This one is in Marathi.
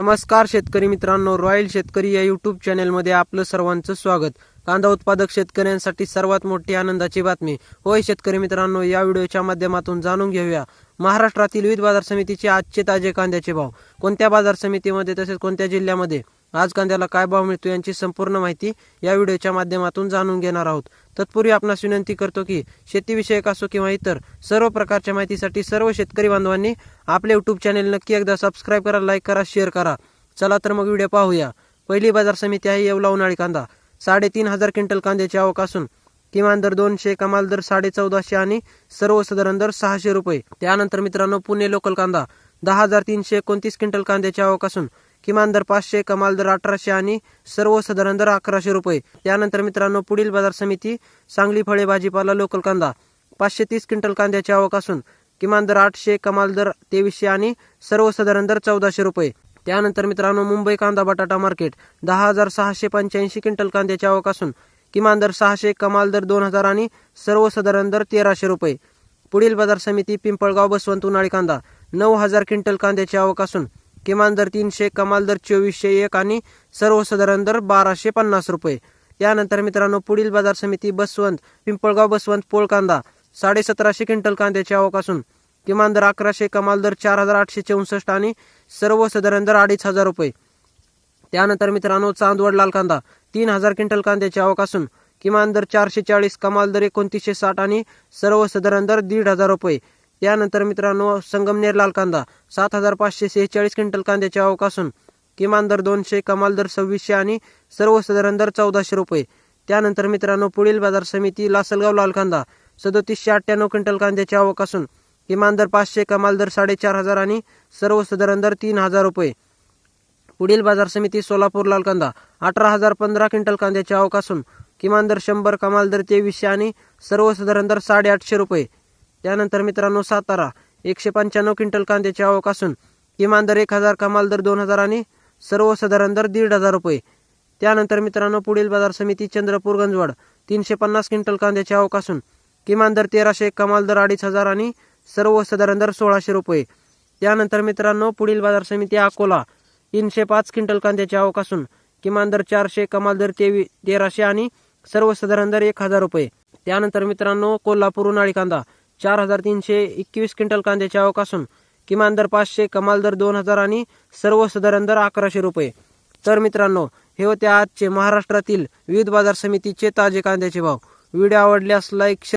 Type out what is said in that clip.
नमस्कार शेतकरी मित्रांनो रॉयल शेतकरी या युट्यूब चॅनेलमध्ये आपलं सर्वांचं स्वागत. कांदा उत्पादक शेतकऱ्यांसाठी सर्वात मोठी आनंदाची बातमी. होय शेतकरी मित्रांनो या व्हिडिओच्या माध्यमातून जाणून घेऊया. महाराष्ट्रातील विविध बाजार समितीचे आजचे ताजे कांद्याचे भाव. कोणत्या बाजार समितीमध्ये तसेच कोणत्या जिल्ह्यामध्ये? आज कांद्याला काय भाव मिळतो यांची संपूर्ण माहिती या व्हिडिओच्या माध्यमातून जाणून घेणार आहोत. तत्पूर्वी आपणास विनंती करतो की शेतीविषयक असो किंवा इतर सर्व प्रकारच्या माहितीसाठी सर्व शेतकरी बांधवांनी आपले युट्यूब चॅनेल नक्की एकदा सबस्क्राईब करा लाईक करा शेअर करा. चला तर मग व्हिडिओ पाहूया. पहिली बाजार समिती आहे येवला उन्हाळी कांदा. साडेतीन हजार क्विंटल कांद्याची आवक असून किमान दर दोनशे कमाल दर साडे चौदाशे आणि सर्वसाधारण दर सहाशे रुपये. त्यानंतर मित्रांनो पुणे लोकल कांदा. दहा हजार तीनशे एकोणतीस क्विंटल कांद्याची आवक असून किमान दर पाचशे कमाल दर अठराशे आणि सर्वसाधारण दर अकराशे रुपये. त्यानंतर मित्रांनो पुढील बाजार समिती सांगली फळे भाजीपाला लोकल कांदा. पाचशे तीस क्विंटल कांद्याची आवक असून किमान दर आठशे कमाल दर तेवीसशे आणि सर्वसाधारण दर चौदाशे रुपये. त्यानंतर मित्रांनो मुंबई कांदा बटाटा मार्केट दहा हजार सहाशे पंच्याऐंशी क्विंटल कांद्याची आवक असून किमान दर सहाशे कमाल दर दोन हजार आणि सर्वसाधारण दर तेराशे रुपये. पुढील बाजार समिती पिंपळगाव बसवंत उन्हाळी कांदा नऊ हजार क्विंटल कांद्याची आवक असून किमान दर तीनशे कमाल दर चोवीसशे एक आणि सर्वसाधारण दर बाराशे पन्नास रुपये. त्यानंतर मित्रांनो पुढील बाजार समिती बसवंत पिंपळगाव बसवंत पोळ कांदा साडे सतराशे क्विंटल कांद्याची आवक असून किमान दर अकराशे कमाल दर चार हजार आठशे चौसष्ट आणि सर्वसाधारण दर अडीच हजार रुपये. त्यानंतर मित्रांनो चांदवड लाल कांदा तीन हजार क्विंटल कांद्याची आवक असून किमान दर चारशे चाळीस कमाल दर एकोणतीसशे साठ आणि सर्वसाधारण दर दीड हजार रुपये. त्यानंतर मित्रांनो संगमनेर लाल कांदा सात हजार पाचशे सेहेचाळीस क्विंटल कांद्याची आवक असून किमान दर दोनशे कमाल दर सव्वीसशे आणि सर्वसाधारण दर चौदाशे रुपये. त्यानंतर मित्रांनो पुढील बाजार समिती लासलगाव लाल कांदा सदोतीसशे अठ्ठ्याण्णव क्विंटल कांद्याची आवक असून किमान दर पाचशे कमाल दर साडेचार हजार आणि सर्वसाधारण दर तीन हजार रुपये. पुढील बाजार समिती सोलापूर लाल कांदा अठरा हजार पंधरा क्विंटल कांद्याची आवक असून किमान दर शंभर कमाल दर तेवीसशे आणि सर्वसाधारण दर साडेआठशे रुपये. त्यानंतर मित्रांनो सातारा एकशे पंच्याण्णव क्विंटल कांद्याची आवक असून किमान दर एक हजार कमाल दर दोन हजार आणि सर्वसाधारण दर दीड हजार रुपये. त्यानंतर मित्रांनो पुढील बाजार समिती चंद्रपूर गंजवाड तीनशे पन्नास क्विंटल कांद्याची आवक असून किमान दर तेराशे कमाल दर अडीच हजार आणि सर्वसाधारण दर सोळाशे रुपये. त्यानंतर मित्रांनो पुढील बाजार समिती अकोला तीनशे पाच क्विंटल कांद्याची आवक असून किमान दर चारशे कमाल दर तेवी तेराशे आणि सर्वसाधारण दर एक हजार रुपये. त्यानंतर मित्रांनो कोल्हापूर उन्हाळी कांदा चार हजार तीनशे एकवीस क्विंटल कांद्याची आवक असून किमान दर पाचशे कमाल दर दोन हजार आणि सर्वसाधारण दर अकराशे रुपये. तर मित्रांनो हे होते आजचे महाराष्ट्रातील विविध बाजार समितीचे ताजे कांद्याचे भाव. व्हिडिओ आवडल्यास लाईक